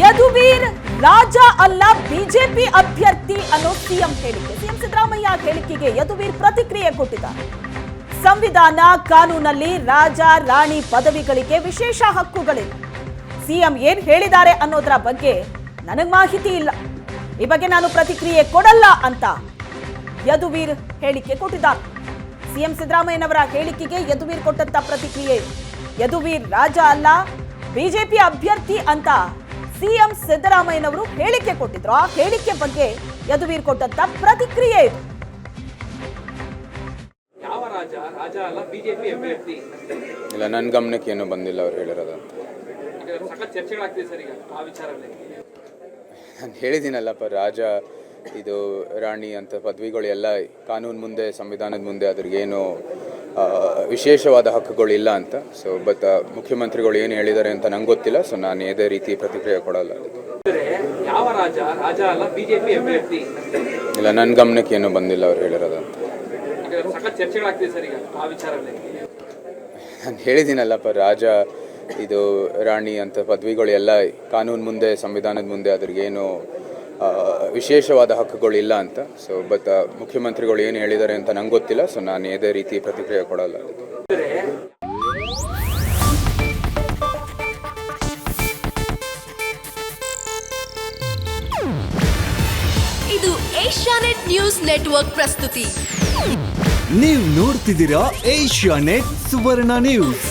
ಯದುವೀರ್ ರಾಜ ಅಲ್ಲ ಬಿಜೆಪಿ ಅಭ್ಯರ್ಥಿ ಅನ್ನೋ ಸಿಎಂ ಹೇಳಿಕೆ. ಸಿಎಂ ಸಿದ್ದರಾಮಯ್ಯ ಹೇಳಿಕೆಗೆ ಯದುವೀರ್ ಪ್ರತಿಕ್ರಿಯೆ ಕೊಟ್ಟಿದ್ದಾರೆ. ಸಂವಿಧಾನ ಕಾನೂನಲ್ಲಿ ರಾಜ, ರಾಣಿ ಪದವಿಗಳಿಗೆ ವಿಶೇಷ ಹಕ್ಕುಗಳಿಲ್ಲ. ಸಿಎಂ ಏನ್ ಹೇಳಿದ್ದಾರೆ ಅನ್ನೋದರ ಬಗ್ಗೆ ನನಗೆ ಮಾಹಿತಿ ಇಲ್ಲ. ಈ ಬಗ್ಗೆ ನಾನು ಪ್ರತಿಕ್ರಿಯೆ ಕೊಡಲ್ಲ ಅಂತ ಯದುವೀರ್ ಹೇಳಿಕೆ ಕೊಟ್ಟಿದ್ದಾರೆ. ಸಿಎಂ ಸಿದ್ದರಾಮಯ್ಯನವರ ಹೇಳಿಕೆಗೆ ಯದುವೀರ್ ಕೊಟ್ಟಂತ ಪ್ರತಿಕ್ರಿಯೆ ಯದುವೀರ್ ರಾಜ ಅಲ್ಲ ಬಿಜೆಪಿ ಅಭ್ಯರ್ಥಿ ಅಂತ ಸಿಎಂ ಸಿದ್ದರಾಮಯ್ಯನವರು ಹೇಳಿಕೆ ಕೊಟ್ಟಿದ್ರು. ಆ ಹೇಳಿಕೆ ಬಗ್ಗೆ ಯದುವೀರ್ ಕೊಟ್ಟಂತ ಪ್ರತಿಕ್ರಿಯೆ ಇದು. ಯಾವ ರಾಜ? ರಾಜ ಅಲ್ಲ ಬಿಜೆಪಿ ಅಭ್ಯರ್ಥಿ. ಇಲ್ಲ ನನ್ನ ಗಮನಕ್ಕೆ ಏನೂ ಬಂದಿಲ್ಲ ಅವ್ರು ಹೇಳಿರೋದಂತ ನಾನು ಹೇಳಿದ್ದೀನಲ್ಲಪ್ಪ ರಾಜ ಇದು ರಾಣಿ ಅಂತ ಪದವಿಗಳು ಎಲ್ಲ ಕಾನೂನು ಮುಂದೆ ಸಂವಿಧಾನದ ಮುಂದೆ ಅದ್ರಿಗೇನು ವಿಶೇಷವಾದ ಹಕ್ಕುಗಳು ಇಲ್ಲ ಅಂತ ಸೊ ಬಟ್ ಮುಖ್ಯಮಂತ್ರಿಗಳು ಏನು ಹೇಳಿದ್ದಾರೆ ಅಂತ ನಂಗೆ ಗೊತ್ತಿಲ್ಲ. ಸೊ ನಾನು ಯಾವುದೇ ರೀತಿ ಪ್ರತಿಕ್ರಿಯೆ ಕೊಡಲ್ಲ. ಇಲ್ಲ ನನ್ನ ಗಮನಕ್ಕೆ ಏನೂ ಬಂದಿಲ್ಲ ಅವ್ರು ಹೇಳಿರೋದಂತ ನಾನು ಹೇಳಿದ್ದೀನಲ್ಲಪ್ಪ ರಾಜ ಇದು ರಾಣಿ ಅಂತ ಪದವಿಗಳು ಎಲ್ಲ ಕಾನೂನು ಮುಂದೆ ಸಂವಿಧಾನದ ಮುಂದೆ ಅದ್ರಿಗೇನು ವಿಶೇಷವಾದ ಹಕ್ಕುಗಳು ಇಲ್ಲ ಅಂತ ಸೊ ಬಟ್ ಮುಖ್ಯಮಂತ್ರಿಗಳು ಏನು ಹೇಳಿದ್ದಾರೆ ಅಂತ ನಂಗೆ ಗೊತ್ತಿಲ್ಲ. ಸೊ ನಾನು ಯಾವುದೇ ರೀತಿ ಪ್ರತಿಕ್ರಿಯೆ ಕೊಡಲ್ಲ. ಇದು ಏಷ್ಯಾನೆಟ್ ನ್ಯೂಸ್ ನೆಟ್ವರ್ಕ್ ಪ್ರಸ್ತುತಿ. ನೀವು ನೋಡ್ತಿದ್ದೀರಾ ಏಷ್ಯಾನೆಟ್ ಸುವರ್ಣ ನ್ಯೂಸ್.